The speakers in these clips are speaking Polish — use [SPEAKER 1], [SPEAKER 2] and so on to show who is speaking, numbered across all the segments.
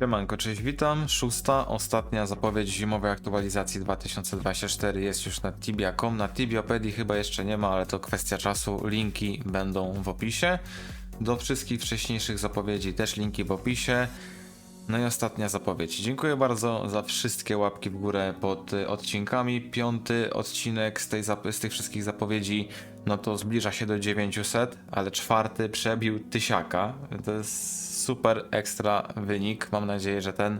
[SPEAKER 1] Siemanko, cześć, witam. Szósta, ostatnia zapowiedź zimowej aktualizacji 2024 jest już na tibia.com. Na Tibiopedii chyba jeszcze nie ma, ale to kwestia czasu. Linki będą w opisie. Do wszystkich wcześniejszych zapowiedzi też linki w opisie. No i ostatnia zapowiedź. Dziękuję bardzo za wszystkie łapki w górę pod odcinkami. Piąty odcinek z, tej, z tych wszystkich zapowiedzi, no to zbliża się do 900, ale czwarty przebił tysiaka. To jest super ekstra wynik. Mam nadzieję, że ten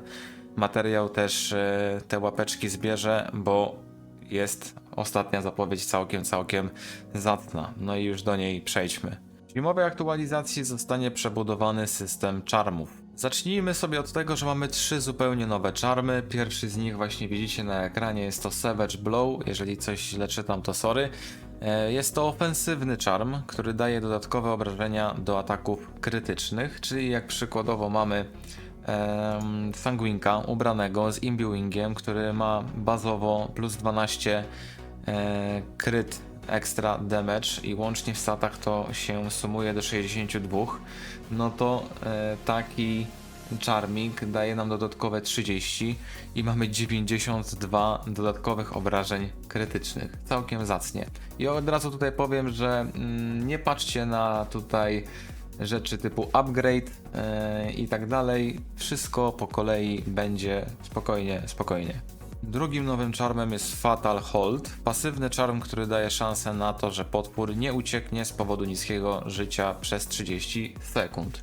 [SPEAKER 1] materiał też e, te łapeczki zbierze, bo jest ostatnia zapowiedź całkiem, całkiem zacna. No i już do niej przejdźmy. W zimowej aktualizacji zostanie przebudowany system czarmów. Zacznijmy sobie od tego, że mamy trzy zupełnie nowe czarmy. Pierwszy z nich właśnie widzicie na ekranie, jest to Savage Blow. Jeżeli coś źle czytam, to sorry. E, Jest to ofensywny czarm, który daje dodatkowe obrażenia do ataków krytycznych, czyli jak przykładowo mamy em, Sanguinka ubranego z Imbuingiem, który ma bazowo plus 12 e, kryt extra damage i łącznie w statach to się sumuje do 62, no to e, taki Charming daje nam dodatkowe 30 i mamy 92 dodatkowych obrażeń krytycznych. Całkiem zacnie. I od razu tutaj powiem, że mm, nie patrzcie na tutaj rzeczy typu upgrade e, i tak dalej. Wszystko po kolei będzie spokojnie, spokojnie. Drugim nowym czarmem jest Fatal Hold. Pasywny czarm, który daje szansę na to, że potwór nie ucieknie z powodu niskiego życia przez 30 sekund.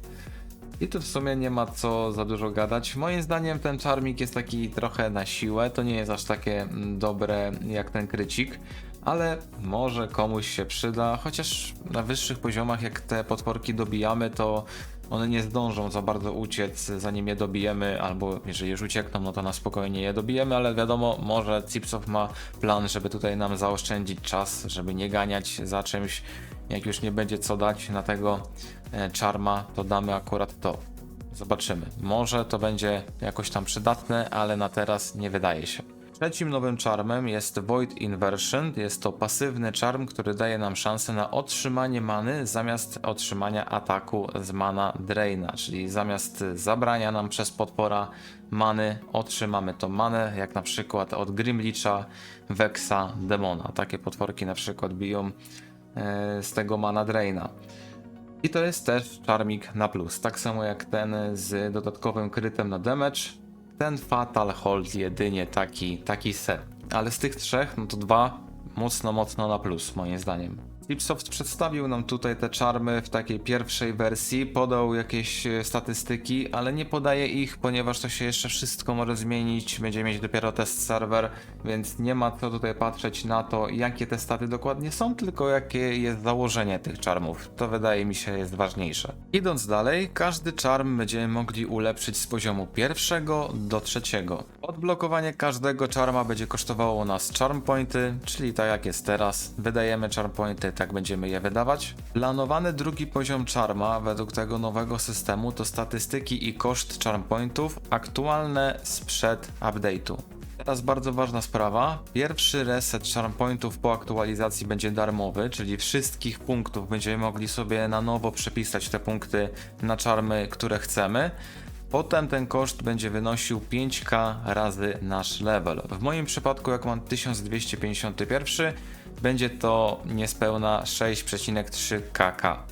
[SPEAKER 1] I tu w sumie nie ma co za dużo gadać. Moim zdaniem ten czarmik jest taki trochę na siłę. To nie jest aż takie mm, dobre jak ten krycik, ale może komuś się przyda. Chociaż na wyższych poziomach, jak te potworki dobijamy, to one nie zdążą za bardzo uciec, zanim je dobijemy, albo jeżeli już uciekną, no to na spokojnie je dobijemy, ale wiadomo, może Cipsoft ma plan, żeby tutaj nam zaoszczędzić czas, żeby nie ganiać za czymś. Jak już nie będzie co dać na tego e, czarma, to damy akurat to. Zobaczymy. Może to będzie jakoś tam przydatne, ale na teraz nie wydaje się. Trzecim nowym czarmem jest Void Inversion. Jest to pasywny czarm, który daje nam szansę na otrzymanie many zamiast otrzymania ataku z mana Draina, czyli zamiast zabrania nam przez potwora many, otrzymamy tą manę, jak na przykład od Grimlicha, Vexa, Demona. Takie potworki na przykład biją e, z tego mana Draina. I to jest też czarmik na plus, tak samo jak ten z dodatkowym krytem na damage. Ten Fatal Hold jedynie taki, taki set. Ale z tych trzech, no to dwa mocno, mocno na plus, moim zdaniem. Flipsoft przedstawił nam tutaj te czarmy w takiej pierwszej wersji, podał jakieś e, statystyki, ale nie podaje ich, ponieważ to się jeszcze wszystko może zmienić. Będziemy mieć dopiero test serwer, więc nie ma co tutaj patrzeć na to, jakie te staty dokładnie są, tylko jakie jest założenie tych czarmów. To wydaje mi się jest ważniejsze. Idąc dalej, każdy czarm będziemy mogli ulepszyć z poziomu pierwszego do trzeciego. Odblokowanie każdego czarma będzie kosztowało nas charm pointy, czyli tak jak jest teraz, wydajemy charm pointy, tak będziemy je wydawać. Planowany drugi poziom czarma według tego nowego systemu to statystyki i koszt charm pointów aktualne sprzed update'u. Teraz bardzo ważna sprawa. Pierwszy reset charm pointów po aktualizacji będzie darmowy, czyli wszystkich punktów będziemy mogli sobie na nowo przepisać te punkty na czarmy, które chcemy. Potem ten koszt będzie wynosił 5k razy nasz level. W moim przypadku, jak mam 1251, będzie to niespełna 6,3 kk.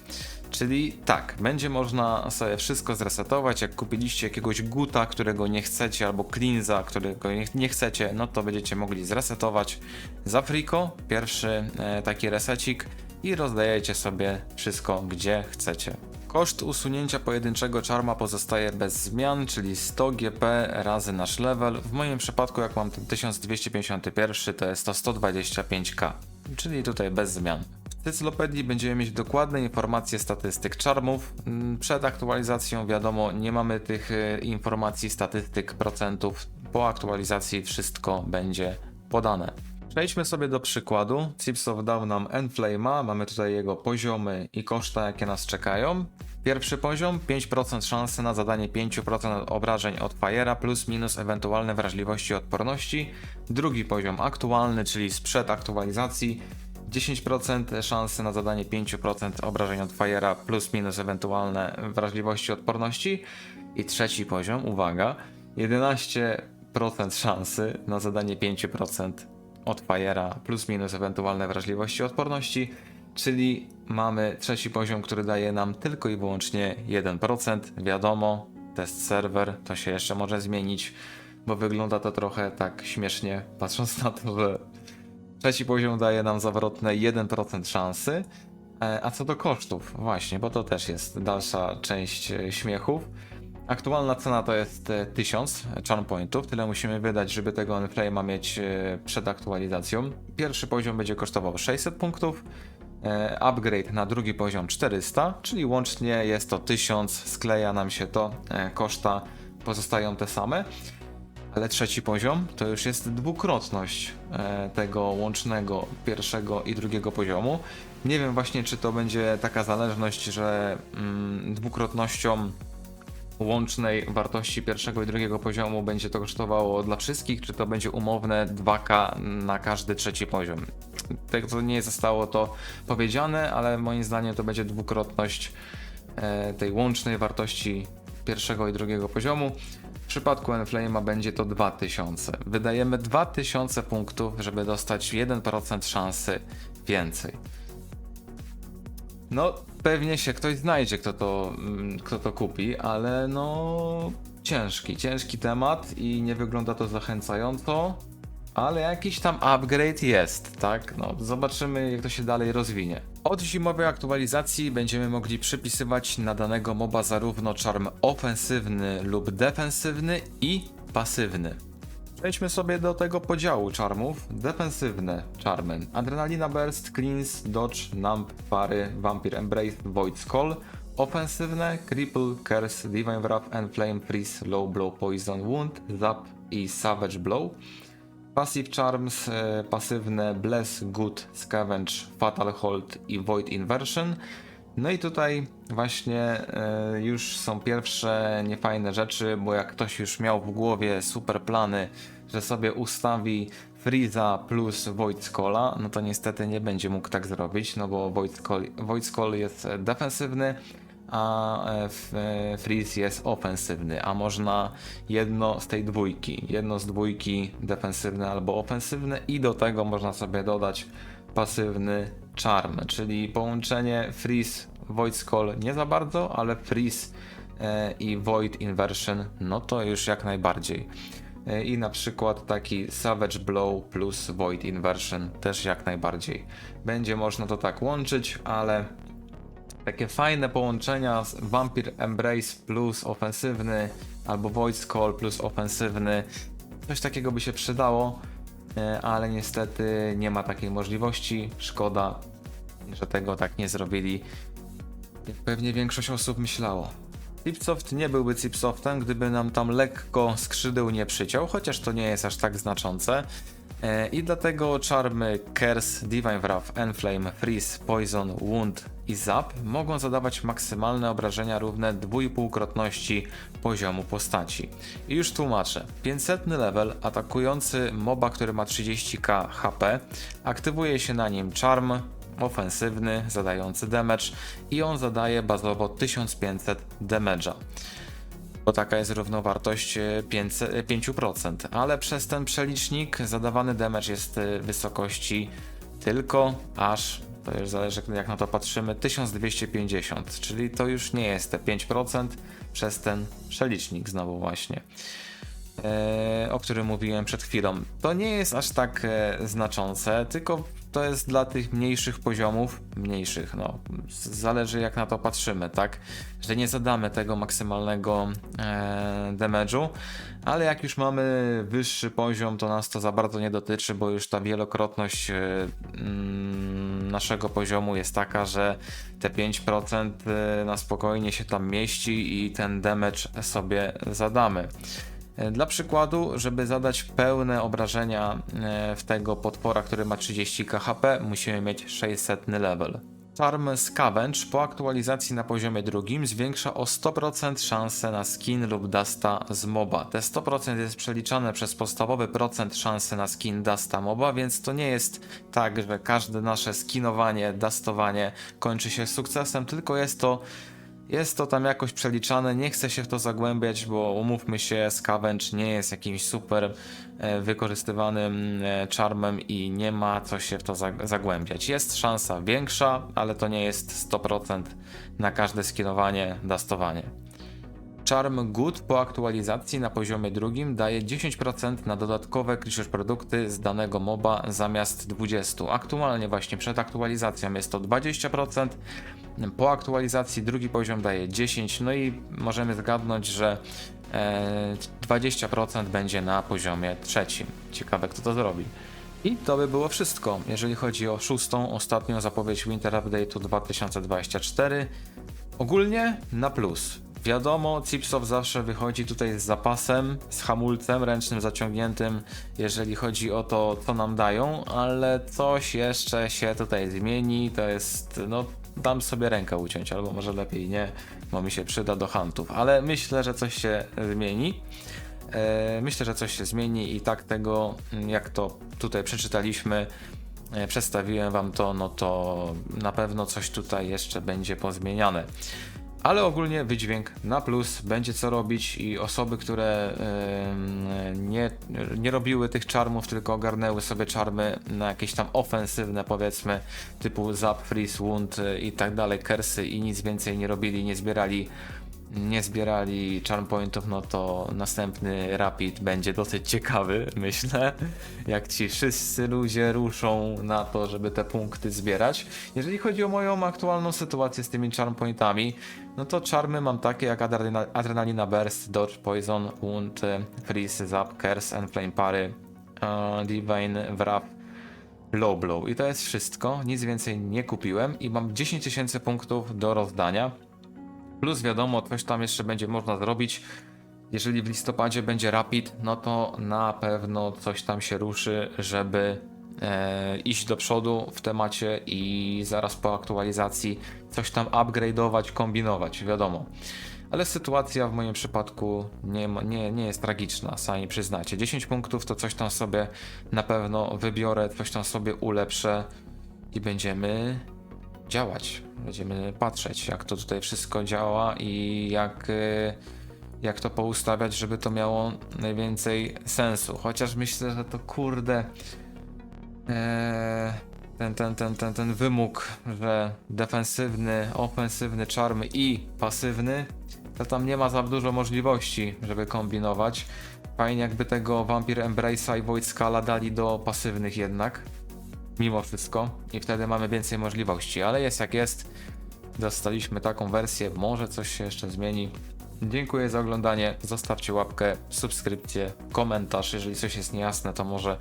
[SPEAKER 1] Czyli tak, będzie można sobie wszystko zresetować. Jak kupiliście jakiegoś guta, którego nie chcecie, albo cleansa, którego nie, chcecie, no to będziecie mogli zresetować za friko. Pierwszy e, taki resecik i rozdajecie sobie wszystko gdzie chcecie. Koszt usunięcia pojedynczego czarma pozostaje bez zmian, czyli 100 GP razy nasz level. W moim przypadku, jak mam ten 1251, to jest to 125k, czyli tutaj bez zmian. W Cyclopedii będziemy mieć dokładne informacje statystyk czarmów. Mm, Przed aktualizacją, wiadomo, nie mamy tych e, informacji statystyk procentów. Po aktualizacji wszystko będzie podane. Przejdźmy sobie do przykładu. Cipsoft dał nam Enflame'a, mamy tutaj jego poziomy i koszta, jakie nas czekają. Pierwszy poziom 5% szansy na zadanie 5% obrażeń od Fire'a plus minus ewentualne wrażliwości i odporności. Drugi poziom aktualny, czyli sprzed aktualizacji 10% szansy na zadanie 5% obrażeń od Fire'a plus minus ewentualne wrażliwości i odporności. I trzeci poziom, uwaga, 11% szansy na zadanie 5% od Fire'a plus minus ewentualne wrażliwości i odporności, czyli mamy trzeci poziom, który daje nam tylko i wyłącznie 1%. Wiadomo, test serwer, to się jeszcze może zmienić, bo wygląda to trochę tak śmiesznie, patrząc na to, że trzeci poziom daje nam zawrotne 1% szansy. E, A co do kosztów, właśnie, bo to też jest dalsza część e, śmiechów. Aktualna cena to jest e, 1000 charm pointów, tyle musimy wydać, żeby tego Enflame'a mieć e, przed aktualizacją. Pierwszy poziom będzie kosztował 600 punktów, e, upgrade na drugi poziom 400, czyli łącznie jest to 1000, skleja nam się to, e, koszta pozostają te same. Ale trzeci poziom to już jest dwukrotność e, tego łącznego pierwszego i drugiego poziomu. Nie wiem właśnie, czy to będzie taka zależność, że mm, dwukrotnością łącznej wartości pierwszego i drugiego poziomu będzie to kosztowało dla wszystkich, czy to będzie umowne 2K na każdy trzeci poziom. Tego nie zostało to powiedziane, ale moim zdaniem to będzie dwukrotność e, tej łącznej wartości pierwszego i drugiego poziomu. W przypadku Enflame'a będzie to 2000. Wydajemy 2000 punktów, żeby dostać 1% szansy więcej. No, pewnie się ktoś znajdzie, kto to, mm, kto to kupi, ale no ciężki, ciężki temat i nie wygląda to zachęcająco, ale jakiś tam upgrade jest, tak? No, zobaczymy jak to się dalej rozwinie. Od zimowej aktualizacji będziemy mogli przypisywać na danego moba zarówno czarm ofensywny lub defensywny i pasywny. Przejdźmy sobie do tego podziału czarmów. Defensywne czarmy. Adrenalina Burst, Cleanse, Dodge, Numb, Pary, Vampire Embrace, Void Skull. Ofensywne Cripple, Curse, Divine Wrath, Enflame, Freeze, Low Blow, Poison Wound, Zap i Savage Blow. Passive Charms, e, pasywne Bless, Good, Scavenge, Fatal Hold i Void Inversion. No i tutaj właśnie e, już są pierwsze niefajne rzeczy, bo jak ktoś już miał w głowie super plany, że sobie ustawi Freeza plus Skulla, no to niestety nie będzie mógł tak zrobić, no bo Skull jest defensywny, a e, e, Freeze jest ofensywny, a można jedno z tej dwójki, jedno z dwójki defensywne albo ofensywne i do tego można sobie dodać pasywny charm, czyli połączenie Freeze Void Skull nie za bardzo, ale Freeze e, i Void Inversion no to już jak najbardziej. E, I na przykład taki Savage Blow plus Void Inversion też jak najbardziej. Będzie można to tak łączyć, ale takie fajne połączenia z Vampire Embrace plus ofensywny albo Void Skull plus ofensywny. Coś takiego by się przydało, ale niestety nie ma takiej możliwości. Szkoda, że tego tak nie zrobili, jak pewnie większość osób myślało. Cipsoft nie byłby Cipsoftem, gdyby nam tam lekko skrzydeł nie przyciął, chociaż to nie jest aż tak znaczące. E, I dlatego czarmy Curse, Divine Wrath, Enflame, Freeze, Poison, Wound i Zap mogą zadawać maksymalne obrażenia równe dwójpółkrotności poziomu postaci. I już tłumaczę. 500 level atakujący moba, który ma 30k HP, aktywuje się na nim czarm ofensywny, zadający damage i on zadaje bazowo 1500 damage'a bo taka jest równowartość e, 500 e, 5%, ale przez ten przelicznik zadawany damage jest e, wysokości tylko aż, to już zależy jak na to patrzymy, 1250, czyli to już nie jest te 5% przez ten przelicznik znowu właśnie. e, O którym mówiłem przed chwilą. To nie jest aż tak e, znaczące, tylko to jest dla tych mniejszych poziomów, mniejszych, no, zależy jak na to patrzymy, tak? Że nie zadamy tego maksymalnego e, damage'u, ale jak już mamy wyższy poziom, to nas to za bardzo nie dotyczy, bo już ta wielokrotność e, mm, naszego poziomu jest taka, że te 5% e, na spokojnie się tam mieści i ten damage sobie zadamy. E, Dla przykładu, żeby zadać pełne obrażenia e, w tego potwora, który ma 30 KHP, musimy mieć 600 level. Charm Scavenge po aktualizacji na poziomie drugim zwiększa o 100% szanse na skin lub dusta z moba. Te 100% jest przeliczane przez podstawowy procent szansy na skin dusta moba, więc to nie jest tak, że każde nasze skinowanie, dustowanie kończy się sukcesem, tylko jest to Jest to tam jakoś przeliczane, nie chcę się w to zagłębiać, bo umówmy się, Scavenge nie jest jakimś super e, wykorzystywanym e, charmem i nie ma co się w to zag- zagłębiać. Jest szansa większa, ale to nie jest 100% na każde skinowanie, dastowanie. Charm Good po aktualizacji na poziomie drugim daje 10% na dodatkowe creature produkty z danego moba zamiast 20%. Aktualnie właśnie przed aktualizacją jest to 20%, po aktualizacji drugi poziom daje 10%, no i możemy zgadnąć, że e, 20% będzie na poziomie trzecim. Ciekawe kto to zrobi. I to by było wszystko, jeżeli chodzi o szóstą, ostatnią zapowiedź Winter Update'u 2024. Ogólnie na plus. Wiadomo, Cipsoft zawsze wychodzi tutaj z zapasem, z hamulcem ręcznym zaciągniętym, jeżeli chodzi o to, co nam dają, ale coś jeszcze się tutaj zmieni. To jest, no, dam sobie rękę uciąć, albo może lepiej nie, bo mi się przyda do huntów, ale myślę, że coś się zmieni. E, Myślę, że coś się zmieni i tak tego, jak to tutaj przeczytaliśmy, e, przedstawiłem wam to, no to na pewno coś tutaj jeszcze będzie pozmieniane. Ale ogólnie wydźwięk na plus, będzie co robić i osoby, które nie, nie robiły tych czarmów, tylko ogarnęły sobie czarmy na jakieś tam ofensywne powiedzmy, typu Zap, Freeze, Wound y, i tak dalej, Kersy i nic więcej nie robili, nie zbierali nie zbierali charm pointów, no to następny rapid będzie dosyć ciekawy, myślę. Jak ci wszyscy ludzie ruszą na to, żeby te punkty zbierać. Jeżeli chodzi o moją aktualną sytuację z tymi charm pointami, no to charmy mam takie jak adrenalina, adrenalina burst, dodge, poison, wound, freeze, zap, curse, and flame pary, uh, divine, wrath, low blow. I to jest wszystko, nic więcej nie kupiłem i mam 10 tysięcy punktów do rozdania. Plus wiadomo, coś tam jeszcze będzie można zrobić. Jeżeli w listopadzie będzie rapid, no to na pewno coś tam się ruszy, żeby e, iść do przodu w temacie i zaraz po aktualizacji coś tam upgrade'ować, kombinować, wiadomo. Ale sytuacja w moim przypadku nie, nie, nie jest tragiczna, sami przyznacie. 10 punktów to coś tam sobie na pewno wybiorę, coś tam sobie ulepszę i będziemy działać. Będziemy patrzeć, jak to tutaj wszystko działa i jak, y, jak to poustawiać, żeby to miało najwięcej sensu. Chociaż myślę, że to kurde. e, ten, ten, ten, ten, ten wymóg, że defensywny, ofensywny czarm i pasywny, to tam nie ma za dużo możliwości, żeby kombinować. Fajnie jakby tego Vampire Embrace'a i Void Scala dali do pasywnych jednak mimo wszystko i wtedy mamy więcej możliwości, ale jest jak jest. Dostaliśmy taką wersję, może coś się jeszcze zmieni. Dziękuję za oglądanie, zostawcie łapkę, subskrypcję, komentarz, jeżeli coś jest niejasne, to może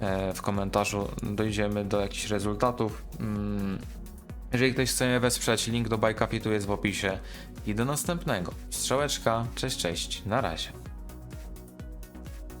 [SPEAKER 1] e, w komentarzu dojdziemy do jakichś rezultatów. Mm, Jeżeli ktoś chce mnie wesprzeć, link do Bajkapitu jest w opisie i do następnego. Strzałeczka, cześć, cześć, na razie.